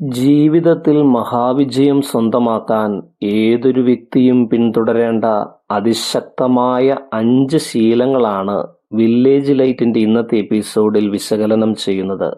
ജീവിതത്തിൽ മഹാവിജയം സ്വന്തമാക്കാൻ ഏതൊരു വ്യക്തിയും പിന്തുടരേണ്ട അതിശക്തമായ അഞ്ച് ശീലങ്ങളാണ് വില്ലേജ് ലൈറ്റിന്റെ ഇന്നത്തെ എപ്പിസോഡിൽ വിശകലനം ചെയ്യുന്നത്.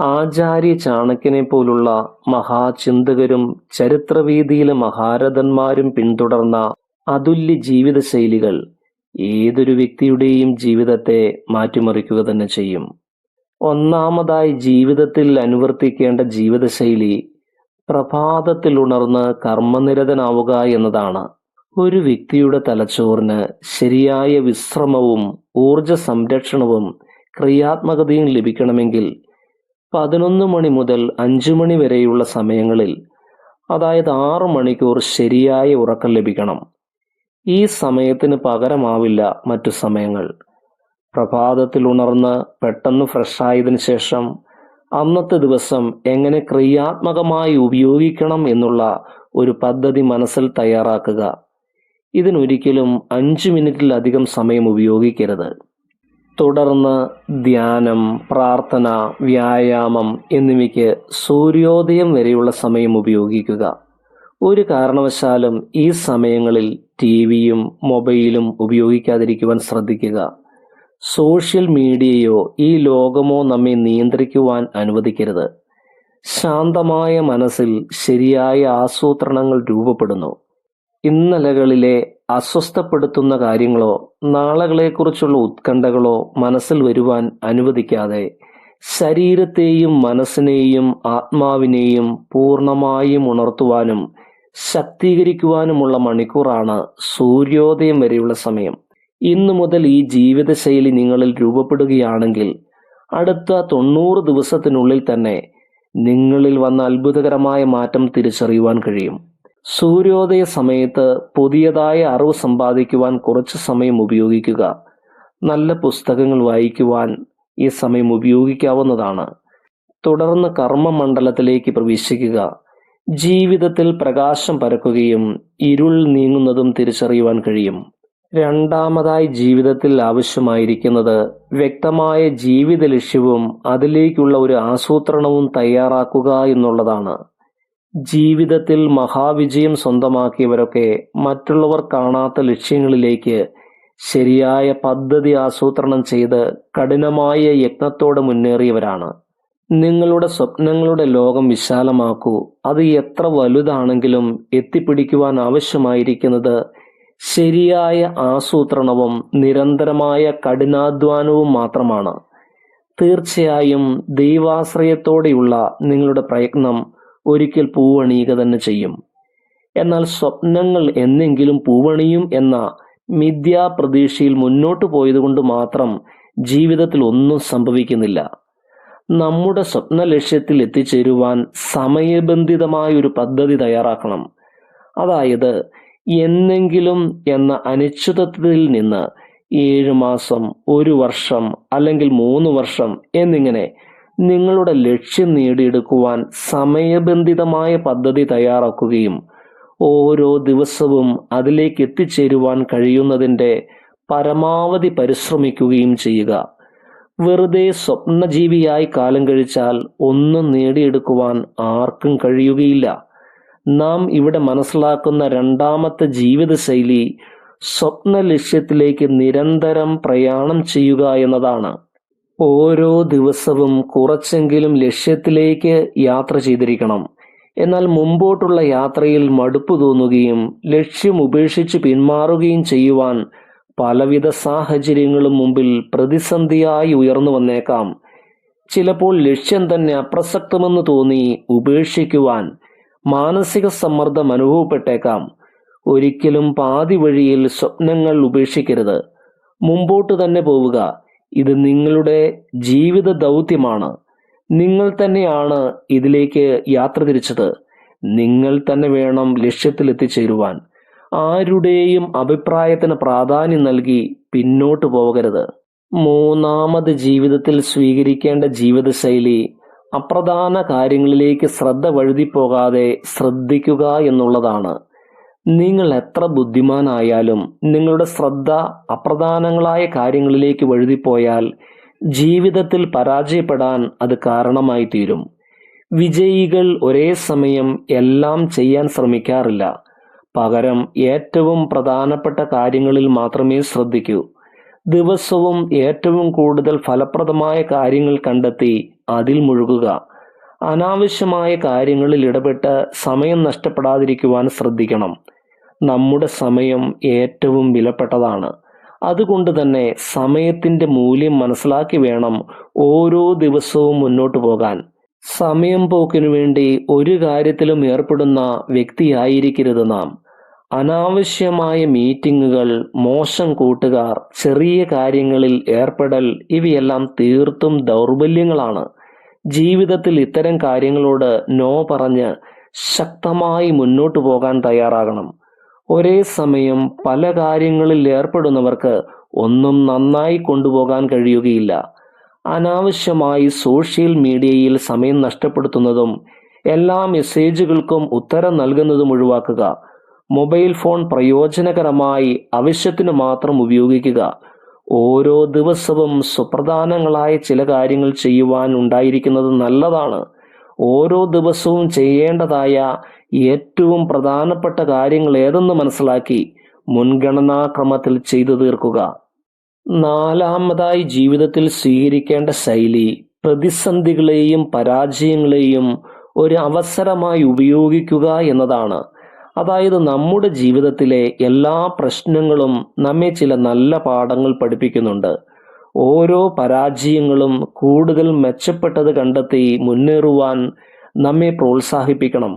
ആചാര്യ ചാണക്യനെ പോലുള്ള മഹാചിന്തകരും ചരിത്രവീതിയിലെ മഹാരഥന്മാരും പിന്തുടർന്ന അതുല്യ ജീവിതശൈലികൾ ഏതൊരു വ്യക്തിയുടെയും ജീവിതത്തെ മാറ്റിമറിക്കുക തന്നെ ചെയ്യും. ഒന്നാമതായി ജീവിതത്തിൽ അനുവർത്തിക്കേണ്ട ജീവിതശൈലി പ്രഭാതത്തിൽ ഉണർന്ന് കർമ്മനിരതനാവുക എന്നതാണ്. ഒരു വ്യക്തിയുടെ തലച്ചോറിന് ശരിയായ വിശ്രമവും ഊർജ സംരക്ഷണവും ക്രിയാത്മകതയും ലഭിക്കണമെങ്കിൽ പതിനൊന്ന് മണി മുതൽ അഞ്ചു മണി വരെയുള്ള സമയങ്ങളിൽ അതായത് ആറ് മണിക്കൂർ ശരിയായ ഉറക്കം ലഭിക്കണം. ഈ സമയത്തിന് പകരമാവില്ല മറ്റു സമയങ്ങൾ. പ്രഭാതത്തിൽ ഉണർന്ന് പെട്ടെന്ന് ഫ്രഷായതിനു ശേഷം അന്നത്തെ ദിവസം എങ്ങനെ ക്രിയാത്മകമായി ഉപയോഗിക്കണം എന്നുള്ള ഒരു പദ്ധതി മനസ്സിൽ തയ്യാറാക്കുക. ഇതിനൊരിക്കലും അഞ്ച് മിനിറ്റിലധികം സമയം ഉപയോഗിക്കരുത്. തുടർന്ന് ധ്യാനം പ്രാർത്ഥന വ്യായാമം എന്നിവയ്ക്ക് സൂര്യോദയം വരെയുള്ള സമയം ഉപയോഗിക്കുക. ഒരു കാരണവശാലും ഈ സമയങ്ങളിൽ ടി വിയും മൊബൈലും ഉപയോഗിക്കാതിരിക്കുവാൻ ശ്രദ്ധിക്കുക. സോഷ്യൽ മീഡിയയോ ഈ ലോകമോ നമ്മെ നിയന്ത്രിക്കുവാൻ അനുവദിക്കരുത്. ശാന്തമായ മനസ്സിൽ ശരിയായ ആസൂത്രണങ്ങൾ രൂപപ്പെടുന്നു. ഇന്നലകളിലെ അസ്വസ്ഥപ്പെടുത്തുന്ന കാര്യങ്ങളോ നാളകളെക്കുറിച്ചുള്ള ഉത്കണ്ഠകളോ മനസ്സിൽ വരുവാൻ അനുവദിക്കാതെ ശരീരത്തെയും മനസ്സിനെയും ആത്മാവിനെയും പൂർണമായും ഉണർത്തുവാനും ശക്തീകരിക്കുവാനുമുള്ള മണിക്കൂറാണ് സൂര്യോദയം വരെയുള്ള സമയം. ഇന്നു മുതൽ ഈ ജീവിതശൈലി നിങ്ങളിൽ രൂപപ്പെടുകയാണെങ്കിൽ അടുത്ത തൊണ്ണൂറ് ദിവസത്തിനുള്ളിൽ തന്നെ നിങ്ങളിൽ വന്ന അത്ഭുതകരമായ മാറ്റം തിരിച്ചറിയുവാൻ കഴിയും. സൂര്യോദയ സമയത്ത് പുതിയതായ അറിവ് സമ്പാദിക്കുവാൻ കുറച്ച് സമയം ഉപയോഗിക്കുക. നല്ല പുസ്തകങ്ങൾ വായിക്കുവാൻ ഈ സമയം ഉപയോഗിക്കാവുന്നതാണ്. തുടർന്ന് കർമ്മമണ്ഡലത്തിലേക്ക് പ്രവേശിക്കുക. ജീവിതത്തിൽ പ്രകാശം പരക്കുകയും ഇരുൾ നീങ്ങുന്നതും തിരിച്ചറിയുവാൻ കഴിയും. രണ്ടാമതായി ജീവിതത്തിൽ ആവശ്യമായിരിക്കുന്നത് വ്യക്തമായ ജീവിത ലക്ഷ്യവും അതിലേക്കുള്ള ഒരു ആസൂത്രണവും തയ്യാറാക്കുക എന്നുള്ളതാണ്. ജീവിതത്തിൽ മഹാവിജയം സ്വന്തമാക്കിയവരൊക്കെ മറ്റുള്ളവർ കാണാത്ത ലക്ഷ്യങ്ങളിലേക്ക് ശരിയായ പദ്ധതി ആസൂത്രണം ചെയ്ത് കഠിനമായ യത്നത്തോടെ മുന്നേറിയവരാണ്. നിങ്ങളുടെ സ്വപ്നങ്ങളുടെ ലോകം വിശാലമാക്കൂ. അത് എത്ര വലുതാണെങ്കിലും എത്തിപ്പിടിക്കുവാൻ ആവശ്യമായിരിക്കുന്നത് ശരിയായ ആസൂത്രണവും നിരന്തരമായ കഠിനാധ്വാനവും മാത്രമാണ്. തീർച്ചയായും ദൈവാശ്രയത്തോടെയുള്ള നിങ്ങളുടെ പ്രയത്നം ഒരിക്കൽ പൂവണിയുക തന്നെ ചെയ്യും. എന്നാൽ സ്വപ്നങ്ങൾ എന്നെങ്കിലും പൂവണിയും എന്ന മിഥ്യാപ്രതീക്ഷയിൽ മുന്നോട്ടു പോയതുകൊണ്ട് മാത്രം ജീവിതത്തിൽ ഒന്നും സംഭവിക്കുന്നില്ല. നമ്മുടെ സ്വപ്ന ലക്ഷ്യത്തിൽ എത്തിച്ചേരുവാൻ സമയബന്ധിതമായ ഒരു പദ്ധതി തയ്യാറാക്കണം. അതായത് എന്നെങ്കിലും എന്ന അനിശ്ചിതത്വത്തിൽ നിന്ന് ഏഴ് മാസം ഒരു വർഷം അല്ലെങ്കിൽ മൂന്ന് വർഷം എന്നിങ്ങനെ നിങ്ങളുടെ ലക്ഷ്യം നേടിയെടുക്കുവാൻ സമയബന്ധിതമായ പദ്ധതി തയ്യാറാക്കുകയും ഓരോ ദിവസവും അതിലേക്ക് എത്തിച്ചേരുവാൻ കഴിയുന്നതിന്റെ പരമാവധി പരിശ്രമിക്കുകയും ചെയ്യുക. വെറുതെ സ്വപ്നജീവിയായി കാലം കഴിച്ചാൽ ഒന്നും നേടിയെടുക്കുവാൻ ആർക്കും കഴിയുകയില്ല. നാം ഇവിടെ മനസ്സിലാക്കുന്ന രണ്ടാമത്തെ ജീവിതശൈലി സ്വപ്ന ലക്ഷ്യത്തിലേക്ക് നിരന്തരം പ്രയാണം ചെയ്യുക എന്നതാണ്. ഓരോ ദിവസവും കുറച്ചെങ്കിലും ലക്ഷ്യത്തിലേക്ക് യാത്ര ചെയ്തിരിക്കണം. എന്നാൽ മുമ്പോട്ടുള്ള യാത്രയിൽ മടുപ്പ് തോന്നുകയും ലക്ഷ്യം ഉപേക്ഷിച്ച് പിന്മാറുകയും ചെയ്യുവാൻ പലവിധ സാഹചര്യങ്ങളും മുമ്പിൽ പ്രതിസന്ധിയായി ഉയർന്നു വന്നേക്കാം. ചിലപ്പോൾ ലക്ഷ്യം തന്നെ അപ്രസക്തമെന്ന് തോന്നി ഉപേക്ഷിക്കുവാൻ മാനസിക സമ്മർദ്ദം അനുഭവപ്പെട്ടേക്കാം. ഒരിക്കലും പാതി വഴിയിൽ സ്വപ്നങ്ങൾ ഉപേക്ഷിക്കരുത്. മുമ്പോട്ട് തന്നെ പോവുക. ഇത് നിങ്ങളുടെ ജീവിത ദൗത്യമാണ്. നിങ്ങൾ തന്നെയാണ് ഇതിലേക്ക് യാത്ര തിരിച്ചത്. നിങ്ങൾ തന്നെ വേണം ലക്ഷ്യത്തിൽ എത്തിച്ചേരുവാൻ ആരുടെയും അഭിപ്രായത്തിന് പ്രാധാന്യം നൽകി പിന്നോട്ട് പോകരുത്. മൂന്നാമത് ജീവിതത്തിൽ സ്വീകരിക്കേണ്ട ജീവിതശൈലി അപ്രധാന കാര്യങ്ങളിലേക്ക് ശ്രദ്ധ വഴുതിപ്പോകാതെ ശ്രദ്ധിക്കുക എന്നുള്ളതാണ്. നിങ്ങൾ എത്ര ബുദ്ധിമാനായാലും നിങ്ങളുടെ ശ്രദ്ധ അപ്രധാനങ്ങളായ കാര്യങ്ങളിലേക്ക് വഴുതിപ്പോയാൽ ജീവിതത്തിൽ പരാജയപ്പെടാൻ അത് കാരണമായി തീരും. വിജയികൾ ഒരേ സമയം എല്ലാം ചെയ്യാൻ ശ്രമിക്കാറില്ല. പകരം ഏറ്റവും പ്രധാനപ്പെട്ട കാര്യങ്ങളിൽ മാത്രമേ ശ്രദ്ധിക്കൂ. ദിവസവും ഏറ്റവും കൂടുതൽ ഫലപ്രദമായ കാര്യങ്ങൾ കണ്ടെത്തി അതിൽ മുഴുകുക. അനാവശ്യമായ കാര്യങ്ങളിൽ ഇടപെട്ട് സമയം നഷ്ടപ്പെടാതിരിക്കുവാൻ ശ്രദ്ധിക്കണം. നമ്മുടെ സമയം ഏറ്റവും വിലപ്പെട്ടതാണ്. അതുകൊണ്ട് തന്നെ സമയത്തിന്റെ മൂല്യം മനസ്സിലാക്കി വേണം ഓരോ ദിവസവും മുന്നോട്ട് പോകാൻ. സമയം പോക്കിനു വേണ്ടി ഒരു കാര്യത്തിലും ഏർപ്പെടുന്ന വ്യക്തിയായിരിക്കരുത് നാം. അനാവശ്യമായ മീറ്റിങ്ങുകൾ മോശം കൂട്ടുകാർ ചെറിയ കാര്യങ്ങളിൽ ഏർപ്പെടൽ ഇവയെല്ലാം തീർത്തും ദൗർബല്യങ്ങളാണ്. ജീവിതത്തിൽ ഇത്തരം കാര്യങ്ങളോട് നോ പറഞ്ഞ് ശക്തമായി മുന്നോട്ടു പോകാൻ തയ്യാറാകണം. ഒരേ സമയം പല കാര്യങ്ങളിൽ ഏർപ്പെടുന്നവർക്ക് ഒന്നും നന്നായി കൊണ്ടുപോകാൻ കഴിയുകയില്ല. അനാവശ്യമായി സോഷ്യൽ മീഡിയയിൽ സമയം നഷ്ടപ്പെടുത്തുന്നതും എല്ലാ മെസ്സേജുകൾക്കും ഉത്തരം നൽകുന്നതും ഒഴിവാക്കുക. മൊബൈൽ ഫോൺ പ്രയോജനകരമായി ആവശ്യത്തിന് മാത്രം ഉപയോഗിക്കുക. ഓരോ ദിവസവും സുപ്രധാനങ്ങളായ ചില കാര്യങ്ങൾ ചെയ്യുവാൻ ഉണ്ടായിരിക്കുന്നത് നല്ലതാണ്. ഓരോ ദിവസവും ചെയ്യേണ്ടതായ ഏറ്റവും പ്രധാനപ്പെട്ട കാര്യങ്ങൾ ഏതെന്ന് മനസ്സിലാക്കി മുൻഗണനാക്രമത്തിൽ ചെയ്തു തീർക്കുക. നാലാമതായി ജീവിതത്തിൽ സ്വീകരിക്കേണ്ട ശൈലി പ്രതിസന്ധികളെയും പരാജയങ്ങളെയും ഒരു അവസരമായി ഉപയോഗിക്കുക എന്നതാണ്. അതായത് നമ്മുടെ ജീവിതത്തിലെ എല്ലാ പ്രശ്നങ്ങളും നമ്മെ ചില നല്ല പാഠങ്ങൾ പഠിപ്പിക്കുന്നുണ്ട്. ഓരോ പരാജയങ്ങളും കൂടുതൽ മെച്ചപ്പെട്ടത് കണ്ടെത്തി മുന്നേറുവാൻ നമ്മെ പ്രോത്സാഹിപ്പിക്കണം.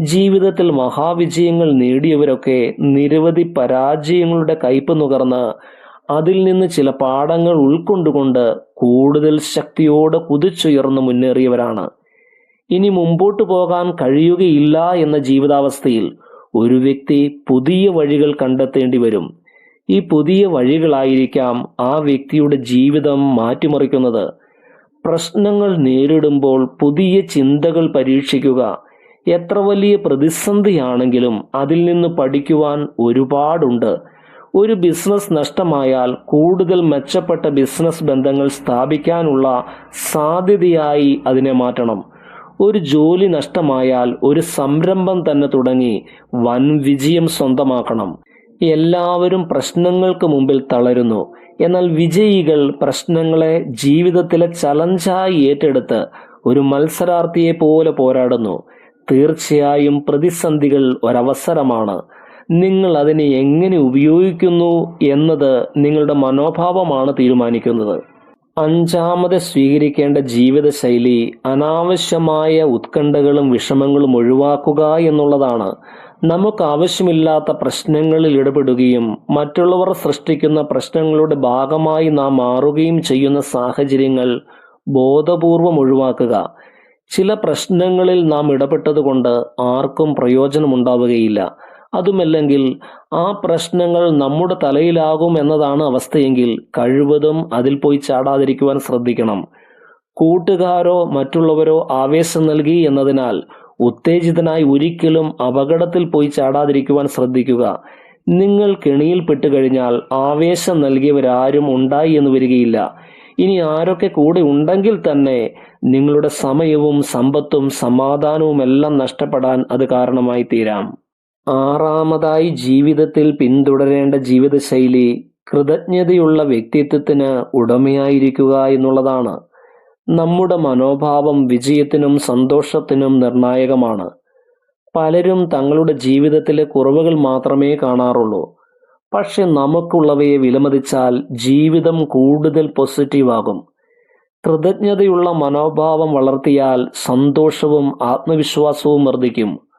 ജീവിതത്തിൽ മഹാവിജയങ്ങൾ നേടിയവരൊക്കെ നിരവധി പരാജയങ്ങളുടെ കയ്പ് നുകർന്ന് അതിൽ നിന്ന് ചില പാഠങ്ങൾ ഉൾക്കൊണ്ടുകൊണ്ട് കൂടുതൽ ശക്തിയോടെ കുതിച്ചുയർന്ന് മുന്നേറിയവരാണ്. ഇനി മുമ്പോട്ട് പോകാൻ കഴിയുകയില്ല എന്ന ജീവിതാവസ്ഥയിൽ ഒരു വ്യക്തി പുതിയ വഴികൾ കണ്ടെത്തേണ്ടി വരും. ഈ പുതിയ വഴികളായിരിക്കാം ആ വ്യക്തിയുടെ ജീവിതം മാറ്റിമറിക്കുന്നത്. പ്രശ്നങ്ങൾ നേരിടുമ്പോൾ പുതിയ ചിന്തകൾ പരീക്ഷിക്കുക. എത്ര വലിയ പ്രതിസന്ധിയാണെങ്കിലും അതിൽ നിന്ന് പഠിക്കുവാൻ ഒരുപാടുണ്ട്. ഒരു ബിസിനസ് നഷ്ടമായാൽ കൂടുതൽ മെച്ചപ്പെട്ട ബിസിനസ് ബന്ധങ്ങൾ സ്ഥാപിക്കാനുള്ള സാധ്യതയായി അതിനെ മാറ്റണം. ഒരു ജോലി നഷ്ടമായാൽ ഒരു സംരംഭം തന്നെ തുടങ്ങി വൻ വിജയം സ്വന്തമാക്കണം. എല്ലാവരും പ്രശ്നങ്ങൾക്ക് മുമ്പിൽ തളരുന്നു. എന്നാൽ വിജയികൾ പ്രശ്നങ്ങളെ ജീവിതത്തിലെ ചലഞ്ചായി ഏറ്റെടുത്ത് ഒരു മത്സരാർത്ഥിയെ പോലെ പോരാടുന്നു. തീർച്ചയായും പ്രതിസന്ധികൾ ഒരവസരമാണ്. നിങ്ങൾ അതിനെ എങ്ങനെ ഉപയോഗിക്കുന്നു എന്നത് നിങ്ങളുടെ മനോഭാവമാണ് തീരുമാനിക്കുന്നത്. അഞ്ചാമത് സ്വീകരിക്കേണ്ട ജീവിതശൈലി അനാവശ്യമായ ഉത്കണ്ഠകളും വിഷമങ്ങളും ഒഴിവാക്കുക എന്നുള്ളതാണ്. നമുക്ക് ആവശ്യമില്ലാത്ത പ്രശ്നങ്ങളിൽ ഇടപെടുകയും മറ്റുള്ളവർ സൃഷ്ടിക്കുന്ന പ്രശ്നങ്ങളുടെ ഭാഗമായി നാം മാറുകയും ചെയ്യുന്ന സാഹചര്യങ്ങൾ ബോധപൂർവം ഒഴിവാക്കുക. ചില പ്രശ്നങ്ങളിൽ നാം ഇടപെട്ടതുകൊണ്ട് ആർക്കും പ്രയോജനമുണ്ടാവുകയില്ല. അതുമല്ലെങ്കിൽ ആ പ്രശ്നങ്ങൾ നമ്മുടെ തലയിലാകും എന്നതാണ് അവസ്ഥയെങ്കിൽ കഴിവതും അതിൽ പോയി ചാടാതിരിക്കുവാൻ ശ്രദ്ധിക്കണം. കൂട്ടുകാരോ മറ്റുള്ളവരോ ആവേശം നൽകി എന്നതിനാൽ ഉത്തേജിതനായി ഒരിക്കലും അപകടത്തിൽ പോയി ചാടാതിരിക്കുവാൻ ശ്രദ്ധിക്കുക. നിങ്ങൾ കെണിയിൽപ്പെട്ടു കഴിഞ്ഞാൽ ആവേശം നൽകിയവരാരും ഉണ്ടായി എന്ന് വരികയില്ല. ഇനി ആരൊക്കെ കൂടെ ഉണ്ടെങ്കിൽ തന്നെ നിങ്ങളുടെ സമയവും സമ്പത്തും സമാധാനവും എല്ലാം നഷ്ടപ്പെടാൻ അത് കാരണമായി തീരാം. ആറാമതായി ജീവിതത്തിൽ പിന്തുടരേണ്ട ജീവിതശൈലി കൃതജ്ഞതയുള്ള വ്യക്തിത്വത്തിന് ഉടമയായിരിക്കുക എന്നുള്ളതാണ്. നമ്മുടെ മനോഭാവം വിജയത്തിനും സന്തോഷത്തിനും നിർണായകമാണ്. പലരും തങ്ങളുടെ ജീവിതത്തിലെ കുറവുകൾ മാത്രമേ കാണാറുള്ളൂ. പക്ഷെ നമുക്കുള്ളവയെ വിലമതിച്ചാൽ ജീവിതം കൂടുതൽ പോസിറ്റീവാകും കൃതജ്ഞതയുള്ള മനോഭാവം വളർത്തിയാൽ സന്തോഷവും ആത്മവിശ്വാസവും വർദ്ധിക്കും.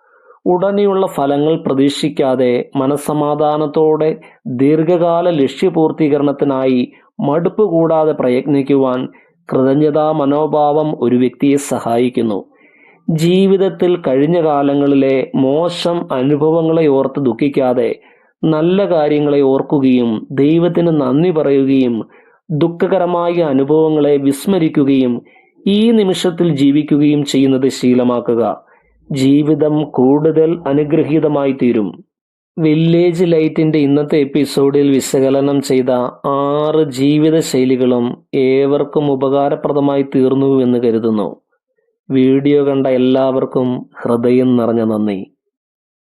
ഉടനെയുള്ള ഫലങ്ങൾ പ്രതീക്ഷിക്കാതെ മനസ്സമാധാനത്തോടെ ദീർഘകാല ലക്ഷ്യപൂർത്തീകരണത്തിനായി മടുപ്പ് കൂടാതെ പ്രയത്നിക്കുവാൻ കൃതജ്ഞതാ മനോഭാവം ഒരു വ്യക്തിയെ സഹായിക്കുന്നു. ജീവിതത്തിൽ കഴിഞ്ഞ കാലങ്ങളിലെ മോശം അനുഭവങ്ങളെ ഓർത്ത് ദുഃഖിക്കാതെ നല്ല കാര്യങ്ങളെ ഓർക്കുകയും ദൈവത്തിന് നന്ദി പറയുകയും ദുഃഖകരമായ അനുഭവങ്ങളെ വിസ്മരിക്കുകയും ഈ നിമിഷത്തിൽ ജീവിക്കുകയും ചെയ്യുന്നത് ശീലമാക്കുക. ജീവിതം കൂടുതൽ അനുഗ്രഹീതമായി തീരും. വില്ലേജ് ലൈറ്റിന്റെ ഇന്നത്തെ എപ്പിസോഡിൽ വിശകലനം ചെയ്ത ആറ് ജീവിത ശൈലികളും ഏവർക്കും ഉപകാരപ്രദമായി തീർന്നു എന്ന് കരുതുന്നു. വീഡിയോ കണ്ട എല്ലാവർക്കും ഹൃദയം നിറഞ്ഞ നന്ദി.